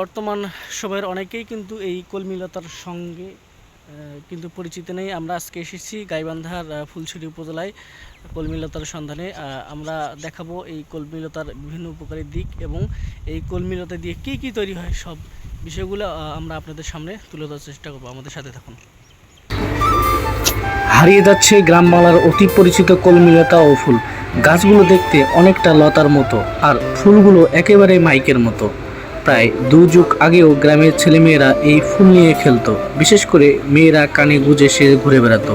বর্তমান সময়ের অনেকেই কিন্তু এই কলমিলতার সঙ্গে কিন্তু পরিচিত নেই। আমরা আজকে এসেছি গাইবান্ধার ফুলছড়ি উপজেলায় কলমিলতার সন্ধানে। আমরা দেখাবো এই কলমিলতার বিভিন্ন উপকারী দিক এবং এই কলমিলতা দিয়ে কী কী তৈরি হয়, সব বিষয়গুলো আমরা আপনাদের সামনে তুলে ধরার চেষ্টা করব। আমাদের সাথে থাকুন। হারিয়ে যাচ্ছে গ্রাম গ্রামবাংলার অতি পরিচিত কলমিলতা ও ফুল। গাছগুলো দেখতে অনেকটা লতার মতো, আর ফুলগুলো একেবারে মাইকের মতো। প্রায় দু যুগ আগেও গ্রামের ছেলেমেয়েরা এই ফুল নিয়ে খেলতো। বিশেষ করে মেয়েরা কানে গুজে সে ঘুরে বেড়াতো।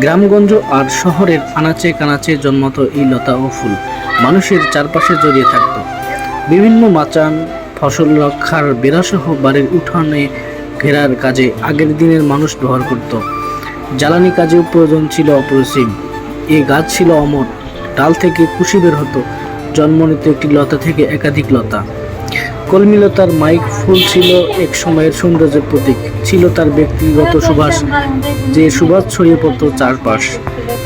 গ্রামগঞ্জ আর শহরের আনাচে কানাচে জন্মতো এই লতা ও ফুল। মানুষের চারপাশে জড়িয়ে থাকত। বিভিন্ন মাচান, ফসল রক্ষার বেড়াসহ বাড়ির উঠানে ঘেরার কাজে আগের দিনের মানুষ ব্যবহার করত। জ্বালানি কাজেও প্রয়োজন ছিল অপরিসীম এই গাছ ছিল অমর। ডাল থেকে কুশি বের হতো। জন্ম নিত একটি লতা থেকে একাধিক লতা। কলমিলতার মাইক ফুল ছিল এক সময়ের সৌন্দর্যের প্রতীক। ছিল তার ব্যক্তিগত সুবাস যে সুবাস ছড়িয়ে পড়তো চারপাশ।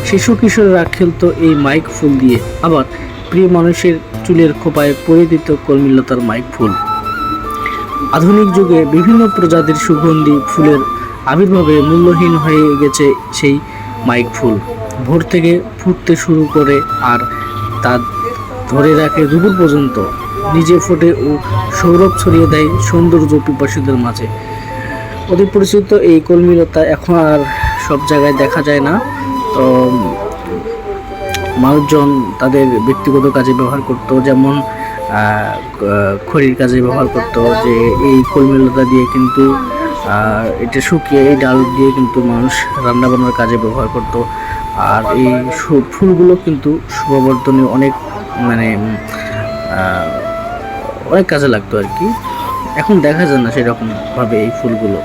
শিশু কিশোররা খেলতো এই মাইক ফুল দিয়ে। আবার প্রিয় মানুষের চুলের খোপায় পরে দিত কলমিলতার মাইক ফুল। আধুনিক যুগে বিভিন্ন প্রজাতির সুগন্ধি ফুলের আবির্ভাবে মূল্যহীন হয়ে গেছে সেই মাইক ফুল। ভোর থেকে ফুটতে শুরু করে আর তা ধরে রাখে দুপুর পর্যন্ত। নিজে ফোটে ও সৌরভ ছড়িয়ে দেয় সৌন্দর্য পিপাসীদের মাঝে। অতি পরিচিত এই কলমিলতা এখন আর সব জায়গায় দেখা যায় না। তো, মানুষজন তাদের ব্যক্তিগত কাজে ব্যবহার করত, যেমন খড়ির কাজে ব্যবহার করত, যে এই কলমিলতা দিয়ে কিন্তু এটা শুকিয়ে এই ডাল দিয়ে কিন্তু মানুষ রান্না বান্নার কাজে ব্যবহার করত। আর এই ফুলগুলো কিন্তু শুভবর্ধনে অনেক মানে অনেক কাজে লাগতো আর কি। এখন দেখা যায় না সেরকমভাবে এই ফুলগুলো।